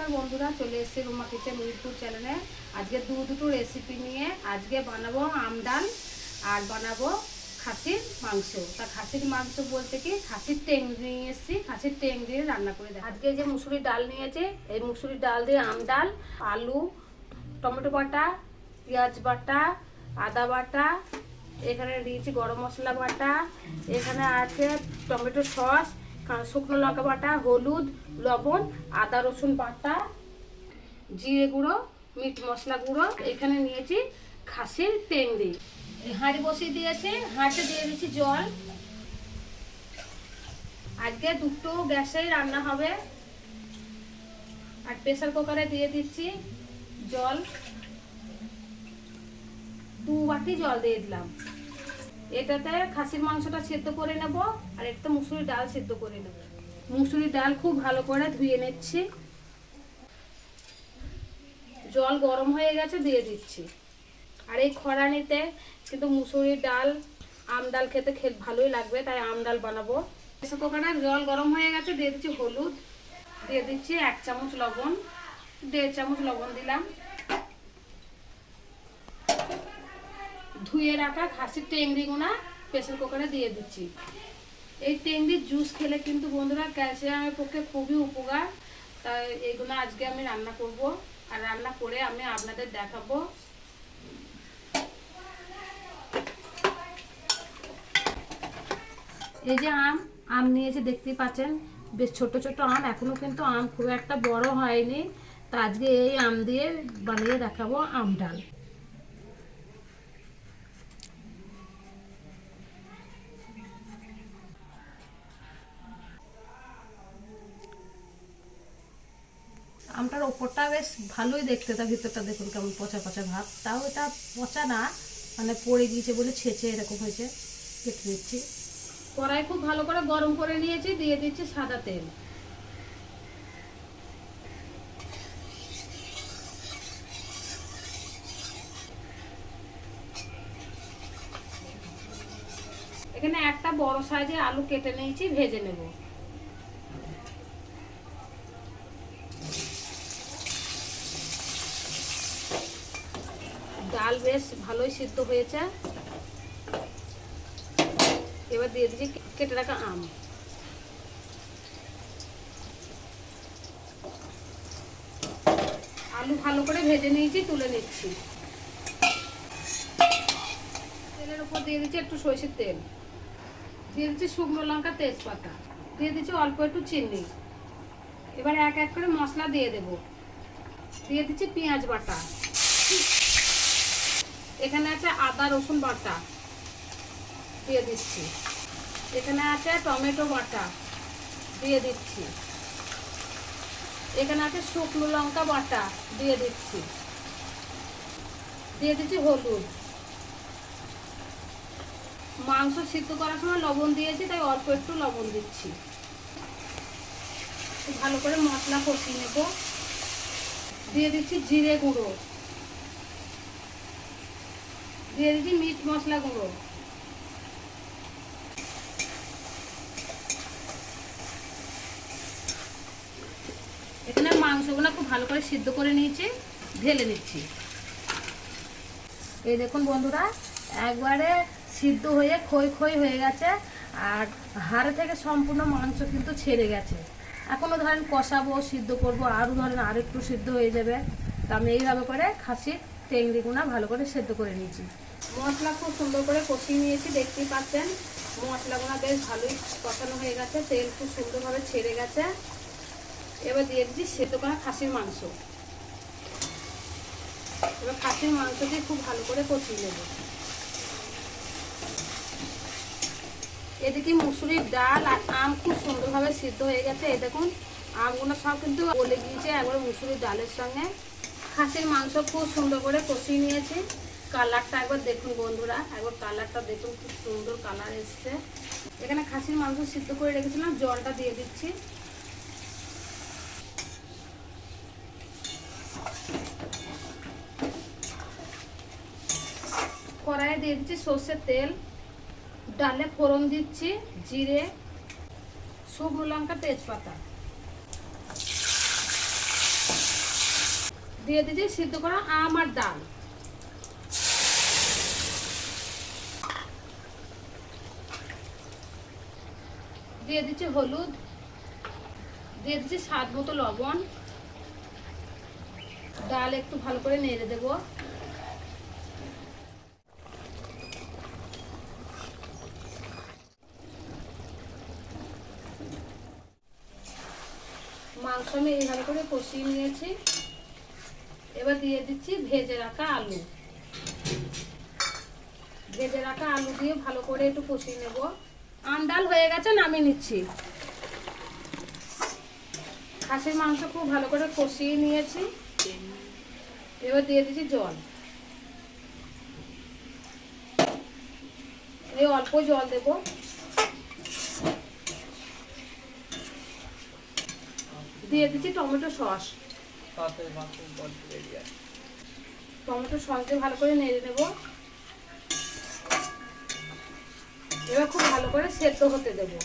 নমস্কার বন্ধুরা, চলে এসেছি রুমা কিচেন উইথপুর চ্যানেলে। আজকে দু দুটো রেসিপি নিয়ে আজকে বানাবো আম ডাল আর বানাবো খাসির মাংস। তা খাসির মাংস বলতে কি? খাসির টেংরি নিয়ে এসেছি। খাসির টেংরি দিয়ে রান্না করে দেয় আজকে যে মুসুরির ডাল নিয়েছে, এই মুসুরির ডাল দিয়ে আম ডাল, আলু, টমেটো বাটা, পেঁয়াজ বাটা, আদা বাটা, এখানে দিয়েছি গরম মশলা বাটা, এখানে আছে টমেটো সস শুকনো লঙ্কা বাটা, হলুদ, লবণ, আদা, রসুন বাটা, জিরে গুঁড়ো, মিট মশলা গুঁড়ো, এখানে নিয়েছি খাসির টেংরি হাঁড়ি বসিয়ে দিয়েছি, হাঁড়িতে দিয়ে দিচ্ছি জল। আজকে দুটো গ্যাসেই রান্না হবে। আর প্রেসার কুকারে দিয়ে দিচ্ছি জল। দু বাটি জল দিয়ে দিলাম। এটাতে খাসির মাংসটা সেদ্ধ করে নেব, আর এটাতে মুসুরির ডাল সেদ্ধ করে নেব। মুসুরির ডাল খুব ভালো করে ধুয়ে নিচ্ছি। জল গরম হয়ে গেছে, দিয়ে দিচ্ছি। আর এই খরানিতে কিন্তু মুসুরির ডাল, আম ডাল খেতে খেতে ভালোই লাগবে, তাই আম ডাল বানাবো। প্রেসার কুকারে জল গরম হয়ে গেছে, দিয়ে দিচ্ছি হলুদ। দিয়ে দিচ্ছি এক চামচ লবণ। দেড় চামচ লবণ দিলাম। ধুয়ে রাখা, খাসির টেংরিগুনা প্রেসার কুকারে দিয়ে দিচ্ছি। এই টেংরির জুস খেলে কিন্তু বন্ধুরা ক্যালসিয়ামের পক্ষে খুবই উপকার। তাই এইগুলো আজকে আমি রান্না করব। আর রান্না করে আমি আপনাদের দেখাবো। এই যে আম আম নিয়েছে, দেখতেই পাচ্ছেন? বেশ ছোট ছোট আম, এখনও কিন্তু আম খুব একটা বড় হয়নি। তো আজকে এই আম দিয়ে বানিয়ে দেখাবো আম ডাল। আমটার ওপরটা বেশ ভালোই দেখতে, তার ভিতরটা দেখুন কেমন পচা পচা ভাব। তাও এটা পচা না মানে পড়ে গিয়েছে বলে ছেঁচে এরকম হয়েছে। কেটে দিচ্ছি। কড়াই খুব ভালো করে গরম করে নিয়েছি, দিয়ে দিচ্ছি সাদা তেল। এখানে একটা বড় সাইজের আলু কেটে নিয়েছি, ভেজে নেব। ডাল বেশ ভালোই সিদ্ধ হয়েছে। এবার দিয়ে দিচ্ছি কেটে রাখা আম। আলু ভালো করে ভেজে নিয়েছি, তুলে নিচ্ছি। তেলের উপর দিয়ে দিচ্ছি একটু সরষের তেল। দিয়ে দিচ্ছি শুকনো লঙ্কা, তেজপাতা। দিয়ে দিচ্ছি অল্প একটু চিনি। এবার এক এক করে মশলা দিয়ে দেব। দিয়ে দিচ্ছি পেঁয়াজ বাটা। এখানে আছে আদা, রসুন বাটা। দিয়ে দিচ্ছি। এখানে আছে টমেটো বাটা। দিয়ে দিচ্ছি। এখানে আছে শুকনো লঙ্কা বাটা। দিয়ে দিচ্ছি। দিয়ে দিচ্ছি হলুদ। মাংস সিদ্ধ করার সময় লবণ দিয়েছি, তাই অল্প একটু লবণ দিচ্ছি। ভালো করে মশলা কষিয়ে নেব। দিয়ে দিচ্ছি জিরে গুঁড়ো। দিয়ে দিচ্ছি মিট মশলা গুঁড়ো এখানে মাংসগুলো খুব ভালো করে সিদ্ধ করে নিয়েছি, ঢেলে নিচ্ছি। এই দেখুন বন্ধুরা, একবারে সিদ্ধ হয়ে খই খই হয়ে গেছে, আর হাড়ে থেকে সম্পূর্ণ মাংস কিন্তু ছেড়ে গেছে। এখনও ধরেন কষাবো, সিদ্ধ করব, আরও ধরেন আর একটু সিদ্ধ হয়ে যাবে। তা আমি এইভাবে করে খাসির, টেংরিগুনা ভালো করে সেদ্ধ করে নিয়েছি। মশলা খুব সুন্দর করে কষিয়ে নিয়েছি, দেখতেই পাচ্ছেন। মশলাগুলো বেশ ভালোই কষানো হয়ে গেছে, তেল খুব সুন্দরভাবে ছেড়ে গেছে। এবার দিয়ে দিচ্ছি সেদ্ধ করা খাসির মাংস। এবার খাসির মাংস দিয়ে খুব ভালো করে কষিয়ে নেব। এদিকে মুসুরির ডাল আর আম খুব সুন্দরভাবে সিদ্ধ হয়ে গেছে। এই দেখুন, আমগুলো সব কিন্তু গলে গিয়েছে একবার মুসুরির ডালের সঙ্গে। খাসির মাংস খুব সুন্দর করে কষিয়ে নিয়েছি। কালারটা একবার দেখুন বন্ধুরা, একবার কালারটা দেখুন, খুব সুন্দর কালার এসছে। এখানে খাসির মাংস সিদ্ধ করে রেখেছিলাম, জলটা দিয়ে দিচ্ছি। কড়াইয়ে দিয়ে দিচ্ছি সর্ষের তেল, ডালে ফোড়ন দিচ্ছি, জিরে, শুকনো লঙ্কা, তেজপাতা। দিয়ে দিচ্ছি সিদ্ধ করা আম আর ডাল। দিয়ে দিচ্ছি হলুদ, দিয়ে দিচ্ছি স্বাদ মতো লবণ। ডাল একটু ভালো করে নেড়ে দেবো। মাংস আমি এইভাবে করে কষিয়ে নিয়েছি। এবার দিয়ে দিচ্ছি ভেজে রাখা আলু। ভেজে রাখা আলু দিয়ে ভালো করে একটু কষিয়ে নেব। আম ডাল হয়ে গেছে নামিয়ে নিচ্ছি। খাসির মাংস খুব ভালো করে কষিয়ে নিয়েছি। এবার দিয়ে দিচ্ছি জল। এই অল্প জল দেব। দিয়ে দিচ্ছি টমেটো সস। টমেটো সস দিয়ে ভালো করে নেড়ে নেব। এবার খুব ভালো করে সেদ্ধ হতে দেবো।